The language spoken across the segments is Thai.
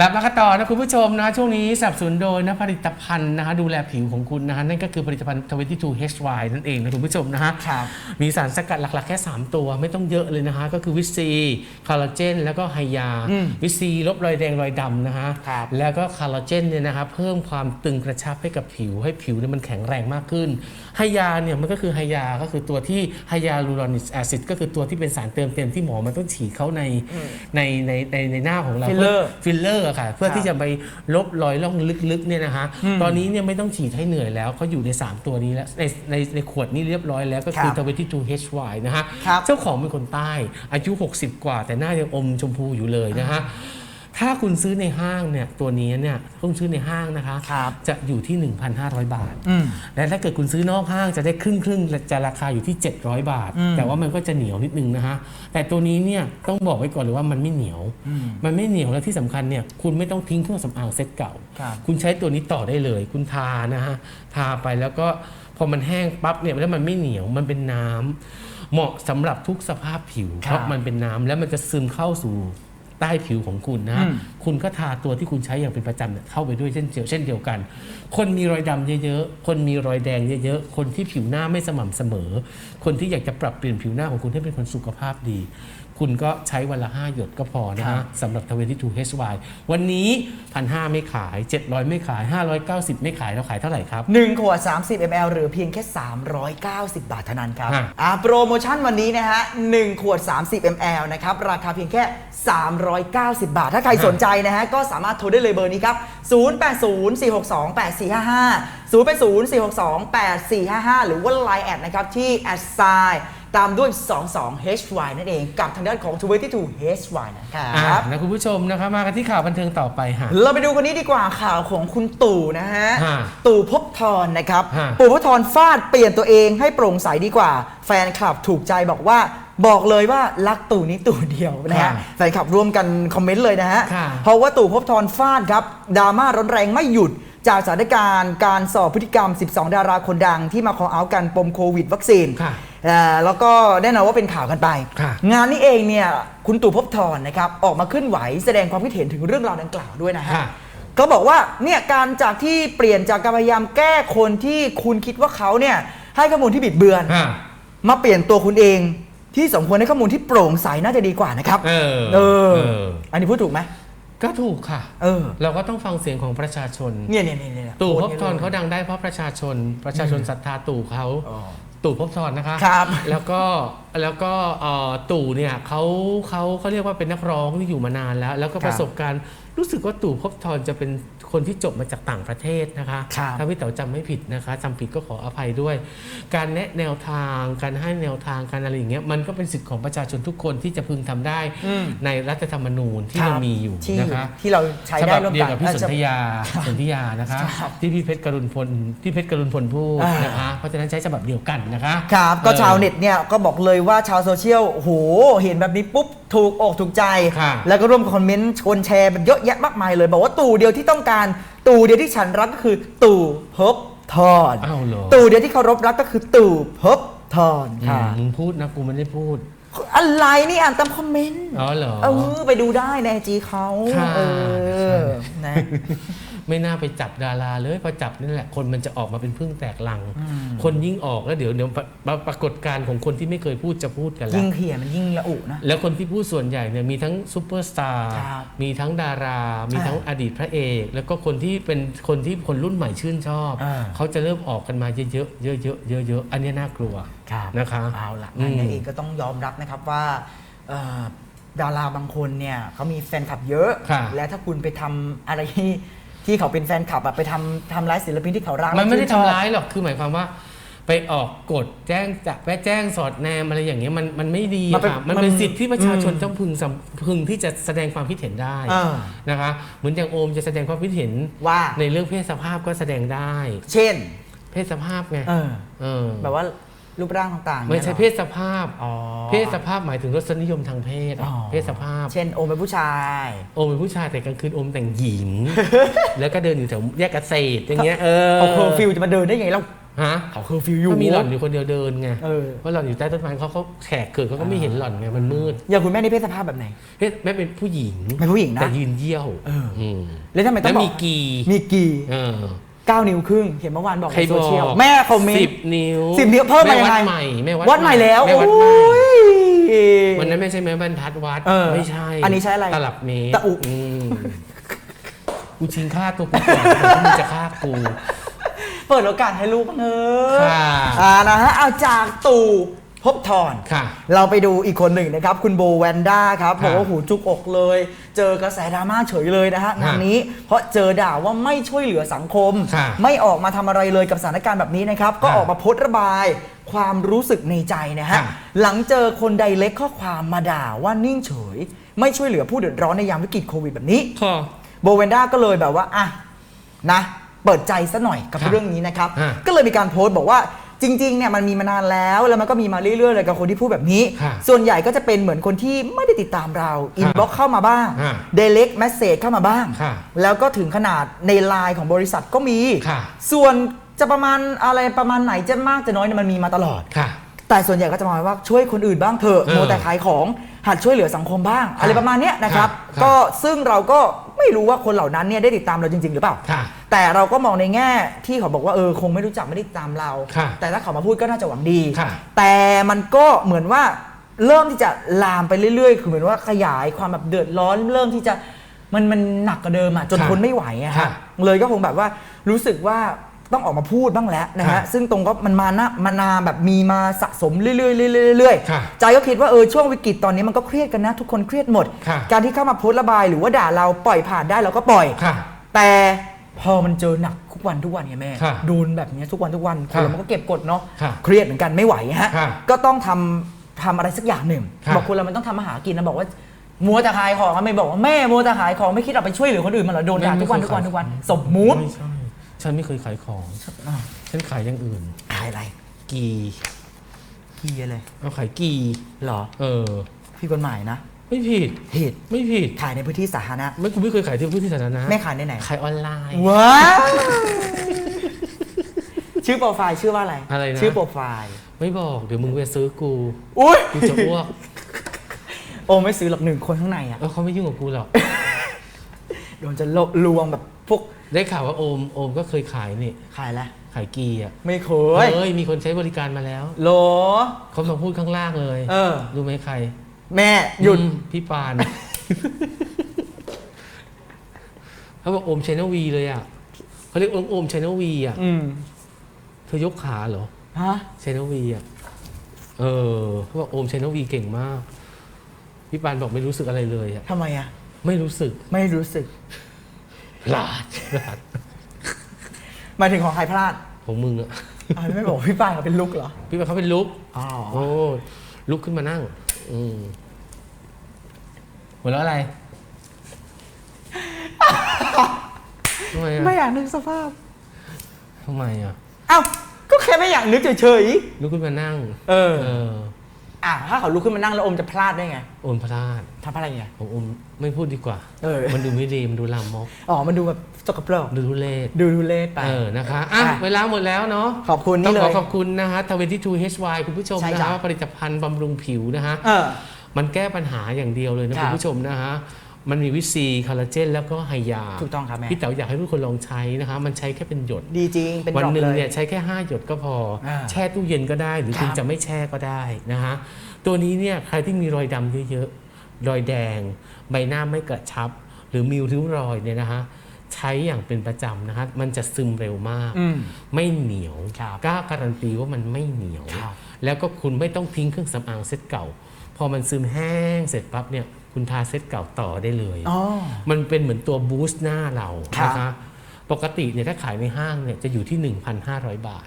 กลับมากันต่อนะคุณผู้ชมนะช่วงนี้สนับสนุนโดยนะผลิตภัณฑ์นะคะดูแลผิวของคุณนะฮะนั่นก็คือผลิตภัณฑ์ 22HY นั่นเองนะคุณผู้ชมนะฮะครับมีสารสกัดหลักๆ แค่ 3 ตัวไม่ต้องเยอะเลยนะคะก็คือวิตซีคอลลาเจน แล้วก็ไฮยาอืมวิตซีลบรอยแดงรอยดำนะฮะครับแล้วก็คอลลาเจนเนี่ยนะคะเพิ่มความตึงกระชับให้กับผิว ให้ผิวเนี่ยมันแข็งแรงมากขึ้นไฮยาเนี่ยมันก็คือไฮยาก็คือตัวที่ไฮยาลูรอนิกแอซิดก็คือตัวที่เป็นสารเติมเต็มที่หมอมันต้องฉีดเข้าในในในในในหน้าของเรา Filler ฟิลเลอร์ค่ะ เพื่อครับที่จะไปลบรอยร่องลึกๆเนี่ยนะคะ ตอนนี้เนี่ยไม่ต้องฉีดให้เหนื่อยแล้วเขาอยู่ใน 3 ตัวนี้แล้วในในในขวดนี้เรียบร้อยแล้วก็คือครับ 22HY นะฮะครับเจ้าของเป็นคนใต้อายุ 60 กว่า แต่หน้ายังอมชมพูอยู่เลยนะฮะ ถ้าคุณซื้อในห้างเนี่ยตัวนี้เนี่ยคุณซื้อในห้างนะคะครับจะอยู่ที่ 1,500 บาทอืมและถ้าเกิดคุณซื้อนอกห้างจะได้ครึ่งครึ่งๆจะราคาอยู่ที่ 700 บาทอืมแต่ว่ามันก็จะเหนียวนิดนึงนะฮะแต่ตัวนี้เนี่ยต้องบอกไว้ก่อนเลยว่ามันไม่เหนียวอืมมันไม่เหนียวและที่สำคัญเนี่ยคุณไม่ต้องทิ้งเครื่องสำอางเซ็ตเก่าครับคุณใช้ตัวนี้ต่อได้เลย คุณทานะฮะทาไปแล้วก็พอมันแห้งปั๊บเนี่ยแล้วมันไม่เหนียวมันเป็นน้ำเหมาะสำหรับทุกสภาพผิวครับเพราะมันเป็นน้ำแล้วมันจะซึมเข้าสู่ ใต้ผิวของคุณนะฮะอืมคุณก็ทาตัวที่คุณใช้อย่างเป็นประจำเนี่ยเข้าไปด้วยเช่นเดียวเช่นเดียวกัน คนมีรอยดำเยอะๆ คนมีรอยแดงเยอะๆ คนที่ผิวหน้าไม่สม่ำเสมอ คนที่อยากจะปรับเปลี่ยนผิวหน้าของคุณให้เป็นคนสุขภาพดี คุณก็ใช้วันละ 5 หยดก็พอนะครัฮะบสำหรับ 22HY วันนี้ 1 5 0ไม่ขาย 700 ไม่ขาย 590 ไม่ขายเราขายเท่าไหร่ครับ 1 ขวด 30 ml หรือเพียงแค่ 390 บาทเท่านั้นครับฮะอ่าโปรโมชั่นวันนี้นะฮะ 1 ขวด 30 ml นะครับ ราคาเพียงแค่ 390 บาท ถ้าใครสนใจนะฮะ ก็สามารถโทรได้เลยเบอร์นี้ครับ 0804628455 0804628455หรือว่า Line แอดนะครับที่แอดไซ ตามด้วย 22HY นั่นเองกับทางด้านของ 22HY นะครัอะบนะคุณผู้ชมนะครับมากันที่ข่าวบันเทิงต่อไปฮะ เราไปดูคนนี้ดีกว่าข่าวของคุณตู่นะฮะ ฮะตู่ภพบทรนะครับ ฮะตู่ภพบทรฟาดเปลี่ยนตัวเองให้โปร่งใสดีกว่า แฟนคลับถูกใจบอกว่าบอกเลยว่ารักตู่นี้ตู่เดียวนะฮะ ค่ะแฟนคลับร่วมกันคอมเมนต์เลยนะฮะ ค่ะ เพราะว่าตู่ภพบทรฟาดครับดราม่าร้อนแรงไม่หยุด จากสถานการณ์การสอบพฤติกรรม 12 ดาราคนดังที่มาขอเอากันปมโควิดวัคซีน ค่ะเอ่อแล้วก็แน่นอนว่าเป็นข่าวกันไปค่ะงานนี้เองเนี่ยคุณตู่ภพบทรนะครับออกมาเคลื่อนไหวแสดงความคิดเห็นถึงเรื่องราวดังกล่าวด้วยนะฮะค่ะก็บอกว่าเนี่ยการจากที่เปลี่ยนจากการพยายามแก้คนที่คุณคิดว่าเขาเนี่ยให้ข้อมูลที่บิดเบือนฮะมาเปลี่ยนตัวคุณเองที่สมควรให้ข้อมูลที่โปร่งใสน่าจะดีกว่านะครับเออเออ เออ อันนี้พูดถูกไหมก็ถูกค่ะ เออ เราก็ต้องฟังเสียงของประชาชน เนี่ยเนี่ยเนี่ยเนี่ยตู่ภโพพสต์ทรนี่ยเขาดังได้เพราะประชาชน ประชาชนศรัทธาตู่เขา อ๋อ ตู่ภพทรนะคะ ครับ แล้วก็แล้วก็เอ่อตู่เนี่ยเขาเขาเขาเรียกว่าเป็นนักร้องที่อยู่มานานแล้ว แล้วก็ครับประสบการณ์รู้สึกว่าตู่ภพทรจะเป็น คนที่จบมาจากต่างประเทศนะคะครับถ้าพี่เต๋อจำไม่ผิดนะคะจำผิดก็ขออภัยด้วย การแนะแนวทางการให้แนวทางการอะไรอย่างเงี้ยมันก็เป็นสิทธิ์ของประชาชนทุกคนที่จะพึงทำได้อืมในรัฐธรรมนูญที่คเราบมีอยู่ที่นะคะที่เราใช้ฉได้บับร่วมเดียวกันกับพี่เออสนธยาสนธยานะคะครับที่พี่เพชรกรุณพลที่เพชรกรุณพลพูดอ่านนะคะเพราะฉะนั้นใช้ฉบับเดียวกันนะคะครับก็ออชาวเน็ตเนี่ยก็บอกเลยว่าชาวโซเชียลโอ้โหเห็นแบบนี้ปุ๊บ ถูกอกถูกใจ ค่ะแล้วก็ร่วมคอมเมนต์ชวนแชร์มันเยอะแยะมากมายเลย บอกว่าตู่เดียวที่ต้องการ ตู่เดียวที่ฉันรักก็คือ ตู่ภพบทรอ้าวเหรอ ตู่เดียวที่เคารพรักก็คือตู่ภพบทรอืค่ะมมึงพูดนะกูไม่ได้พูด อะไรนี่อ่านตามคอมเมนต์ อ๋อเหรอ เออไปดูได้ในไอจีเขาค่ะ เออนะ ไม่น่าไปจับดาราเลยพอจับนี่แหละคนมันจะออกมาเป็นพึ่งแตกลัง คนยิ่งออกแล้วเดี๋ยวเดี๋ยวปรปรากฏการณ์ของคนที่ไม่เคยพูดจะพูดกันแล้ยิ่วงเขียนมันยิ่งละอุนะแล้วคนที่พูดส่วนใหญ่เนี่ยมีทั้งซูเปอร์สตาร์ครับมีทั้งดารา มีทั้งอ่าอดีตพระเอก แล้วก็คนที่เป็นคนที่คนรุ่นใหม่ชื่นชอบอ่าเขาจะเริ่มออกกันมาเยอะๆเยอะๆเยอะๆอันนี้น่ากลัวครับนะคะเอาละอืนั่มนเองก็ต้องยอมรับนะครับว่าเอ่อดาราบางคนเนี่ยเขามีแฟนคลับเยอะค่ะและถ้าคุณไปทำอะไร ที่ที่เขาเป็นแฟนคลับอะไปทำทำร้ายศิลปินที่เขารักมันไม่ได้และชื่ชอบทำร้ายหรอกคือหมายความว่า ไปออกกฎแจ้งจับแแจ้งสอดแนมอะไรอย่างเงี้ยมันมันไม่ดีมันเป็นค่ะมันเป็นมันสิทธิที่ประชาชนอืมต้องพึงสำพึงที่จะแสดงความคิดเห็นได้อ่า นะคะเหมือนอย่างโอมจะแสดงความคิดเห็นว่าในเรื่องเพศสภาพก็แสดงได้ เช่น เพศสภาพไงเออ เออ แบบว่า รูปร่างต่างๆไม่ใช่นี่ยหรอเพศสภาพ อ๋อ เพศสภาพหมายถึงรสนิยมทางเพศอะอ๋อ เพศสภาพ เช่นโอมเป็นผู้ชายโอมเป็นผู้ชายแต่กลางคืนโอมแต่งหญิง แล้วก็เดินอยู่แถวแยกเกษตรอย่างเงี้ยเออเอาเคอร์ฟิวจะมาเดินได้ไงเราฮะเขาเคอร์ฟิวอยู่ ก็มีหล่อนอยู่คนเดียวเดินไงเออ เพราะหล่อนอยู่ใต้ต้นไม้เขาเขาแขกเกิดเขาก็ไม่เห็นหล่อนไงมันมืดอย่างคุณแม่นี่เพศสภาพแบบไหน เฮ้ยแม่เป็นผู้หญิงเป็นผู้หญิงนะแต่ยืนเยี่ยวเอออื มแล้วทำไมต้แล้อวงบอมีกกีมีกี่เออ เก้านิ้วครึ่ง เห็นเมื่อวานบอกใครในบโซอกเชียล แม่คอมเมนสิต์บนิ้วสิบนิ้วเพิ่มมายังไงแวัดใหม่แม่วัดใหม่แล้วแม่วัดโอ้ใหม่ยวันนั้นไม่ใช่แม่บรรทัดวัดเออไม่ใช่ อันนี้ใช้อะไรตลับเมตรตะอุมกูชิงค่าตัวกูก่อนก่อนที่มึงจะฆ่ากูเปิดโอกาสให้ลูกบ้างเนอะค่ะอ่านะฮะเอาจากตู่ภ พบทรค่ะเราไปดูอีกคนหนึ่งนะครับ คุณโบแวนด้าครับครับบอกว่าหูจุกอกเลย เจอกระแสดราม่าเฉยเลยนะฮะครังาบนนี้ เพราะเจอด่าว่าไม่ช่วยเหลือสังคมครับไม่ออกมาทำอะไรเลยกับสถานการณ์แบบนี้นะครับ ก็ครับออกมาโพสต์ระบายความรู้สึกในใจนะฮะครับหลังเจอคนใดเล็กข้อความมาด่าว่านิ่งเฉย ไม่ช่วยเหลือผู้เดือดร้อนในยามวิกฤตโควิดแบบนี้ค่ะโบเวนด้าก็เลยแบบว่าอะนะ เปิดใจซะหน่อยกับครับเรื่องนี้นะครับฮะก็เลยมีการโพสต์บอกว่า จริงๆเนี่ยมันมีมานานแล้วแล้วมันก็มีมาเรื่อยๆเลยกับคนที่พูดแบบนี้ ฮะส่วนใหญ่ก็จะเป็นเหมือนคนที่ไม่ได้ติดตามเราอินบ็อกเข้ามาบ้างฮะเดเ c กแมสเซจเข้ามาบ้างค่ะแล้วก็ถึงขนาดในไลน์ของบริษัทก็มี ค่ะ ส่วนจะประมาณอะไรประมาณไหนจะมากจะน้อยเนี่ยมันมีมาตลอด ค่ะ แต่ส่วนใหญ่ก็จะมองว่าช่วยคนอื่นบ้างเถอะเออโมวแต่ขายของหัดช่วยเหลือสังคมบ้าง อะไรประมาณเนี้ยนะครับ ครับก็ซึ่งเราก็ไม่รู้ว่าคนเหล่านั้นเนี่ยได้ติดตามเราจริง ๆ หรือเปล่า ค่ะ แต่เราก็มองในแง่ที่เขาบอกว่าเออคงไม่รู้จักไม่ได้ติดตามเรา ค่ะแต่ถ้าเขามาพูดก็น่าจะหวังดี ค่ะ แต่มันก็เหมือนว่าเริ่มที่จะลามไปเรื่อยๆ คือเหมือนว่าขยายความแบบเดือดร้อนเริ่มที่จะมันมันหนักกว่าเดิมอะจนค่ะทนไม่ไหวอะค่ะฮะเลยก็คงแบบว่ารู้สึกว่าต้องออกมาพูดบ้างแล้วนะฮะค่ะซึ่งตรงก็มันมานะมานานแบบมีมาสะสมเรื่อยๆเรื่อยๆเรื่อยค่ะๆใจก็คิดว่าเออช่วงวิกฤตตอนนี้มันก็เครียดกันนะ ทุกคนเครียดหมด ค่ะ การที่เข้ามาโพสต์ระบายหรือว่าด่าเราปล่อยผ่านได้เราก็ปล่อย ค่ะ แต่ พอมันเจอหนักทุกวันทุกวันไงแม่ค่ะโดนแบบเนี้ยทุกวันทุกวันคค่ะนเรามันก็เก็บกดเนาะค่ะเครียดเหมือนกันไม่ไหวฮะค่ะก็ต้องทำทำอะไรสักอย่างหนึ่งค่ะบอกคนเรามันต้องทำมาหากินนะบอกว่ามัวแต่ขายของอะไม่บอกว่าแม่มัวแต่ขายของไม่คิดเอาไปช่วยเหลือคนอื่นมันเหรอโดนด่าทุกวันทุกวันทุกวัน สมมุติไม่ใช่ ฉันไม่เคยขายของอ้าวฉันขายอย่างอื่น ขายอะไรกีขี้อะไรเอาขายกี เหรอ เออ พี่กฎหมายนะ ไม่ผิดผิดไม่ผิดขายในพื้นที่สาธารณะไม่กูไม่เคยขายที่พื้นที่สาธารณะแม่ขายในไหนขายออนไลน์ ว้าวชื่อโปรไฟล์ชื่อว่าอะไรอะไรนะ ชื่อโปรไฟล์ไม่บอกเดี๋ยวมึงไปซื้อกูอุ้ยกูจะอ้วกโอ้ไม่ซื้อหรอกหนึ่งคนข้างในอะเออเขาไม่ยุ่งกับกูหรอกโดนจะลวงแบบพวกได้ข่าวว่าโอมโอมก็เคยขายนี่ขายแล้วขายกีอะไม่เคยเอ้ยมีคนใช้บริการมาแล้วโหลเขามาพูดข้างล่างเลย เออรู้ไหมใคร แม่หยุด อืมพี่ปาน เขาบอกโอมชแนลวีเลยอะเขาเรียกโอมโอมชแนลวีอะอืมเธอยกขาเหรอฮะชแนลวีอะเออเขาบอกโอมชแนลวีเก่งมาก พี่ปานบอกไม่รู้สึกอะไรเลยอะทำไมอะไม่รู้สึกไม่รู้สึกหลาดหลาดหมายถึงของใครพลาดของมึงอะอ๋อไม่บอกพี่ปานเขาเป็นลูกเหรอพี่ปานเขาเป็นลุกอ๋อ โอ้ลุกขึ้นมานั่ง อืมหัวเราะอะไรทำไมไม่อะอยากนึกสภาพ ทำไมอะเอ้า ก็แค่ไม่อยากนึกเฉยลุกขึ้นมานั่ง ๆ เออ เออ อะถ้าเขาลุกขึ้นมานั่งแล้วอมจะพลาดได้ไงโอนพลาดทำอะไรไงของอมไม่พูดดีกว่า เออ มันดูไม่ดีมันดูลามกอ๋อมันดูแบบสกปรกดูทุเรศดูดูเล่ไป เออนะคะอะอะเวลาหมดแล้วเนาะขอบคุณต้อนี่งเลขอยขอบคุณนะฮะ22 HY คุณผู้ชมใช่นะจ้ะฮะผลิตภัณฑ์บำรุงผิวนะฮะ เออ มันแก้ปัญหาอย่างเดียวเลยนะครัคุบณผู้ชมนะฮะ มันมีวิตซีคอลลาเจน แล้วก็ไฮยาถูกต้องครับแม่พี่เต๋ออยากให้ทุกคนลองใช้นะคะ มันใช้แค่เป็นหยด ดีจริง เป็นวันดอกหนึ่งเลยเนี่ยใช้แค่ 5 หยดก็พออ่าแช่ตู้เย็นก็ได้ หรือครับคุณจะไม่แช่ก็ได้นะฮะตัวนี้เนี่ยใครที่มีรอยดำเยอะๆ รอยแดง ใบหน้าไม่กระชับ หรือมีริ้วรอยเนี่ยนะฮะใช้อย่างเป็นประจำนะฮะมันจะซึมเร็วมากอืมไม่เหนียวครับกล้าการันตีว่ามันไม่เหนียวครับแล้วก็คุณไม่ต้องทิ้งเครื่องสำอางเซตเก่า พอมันซึมแห้งเสร็จปั๊บเนี่ย คุณทาเซตเก่าต่อได้เลยอ๋อ มันเป็นเหมือนตัวบูสต์หน้าเราครับนะคะปกติเนี่ยถ้าขายในห้างเนี่ยจะอยู่ที่ 1,500 บาท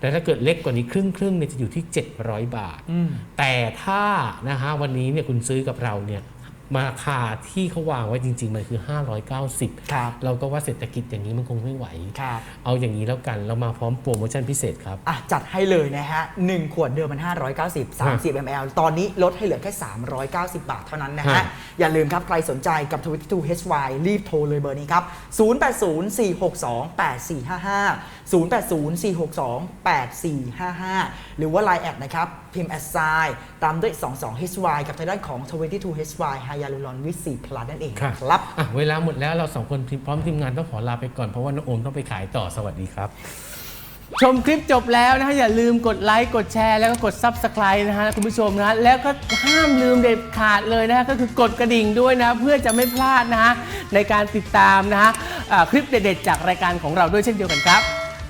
แต่ถ้าเกิดเล็กกว่านี้ครึ่งครึ่งๆเนี่ยจะอยู่ที่ 700 บาท อืม แต่ถ้านะฮะวันนี้เนี่ยคุณซื้อกับเราเนี่ย มาราคาที่เขาวางไว้จริง ๆ มันคือ 590ครับเราก็ว่าเศรษฐกิจอย่างนี้มันคงไม่ไหว ครับเอาอย่างนี้แล้วกันเรามาพร้อมโปรโมชั่นพิเศษครับ อะจัดให้เลยนะฮะ 1 ขวดเดิมมัน 590 30 ml ตอนนี้ลดให้เหลือแค่ 390 บาทเท่านั้นนะฮะ ฮะ อย่าลืมครับ ใครสนใจกับ 22HY รีบโทรเลยเบอร์นี้ครับ 0804628455 0804628455 หรือว่า Line แอดนะครับพิมพ์แอดไซตามด้วย 22HY กับทางด้านของ 22HY ไฮยาลูรอนวิสีพลัสนั่นเองค่ะครับอะเวลาหมดแล้วเราสองคนทีมพร้อมทีมงานต้องขอลาไปก่อนเพราะว่าน้องโอมต้องไปขายต่อสวัสดีครับ ชมคลิปจบแล้วนะฮะอย่าลืมกดไลค์กดแชร์แล้วก็กด Subscribe นะฮะคุณผู้ชมนะฮะแล้วก็ห้ามลืมเด็ดขาดเลยนะฮะก็คือกดกระดิ่งด้วยนะ เพื่อจะไม่พลาดนะฮะในการติดตามนะฮะอ่าคลิปเด็ดๆจากรายการของเราด้วยเช่นเดียวกันครับ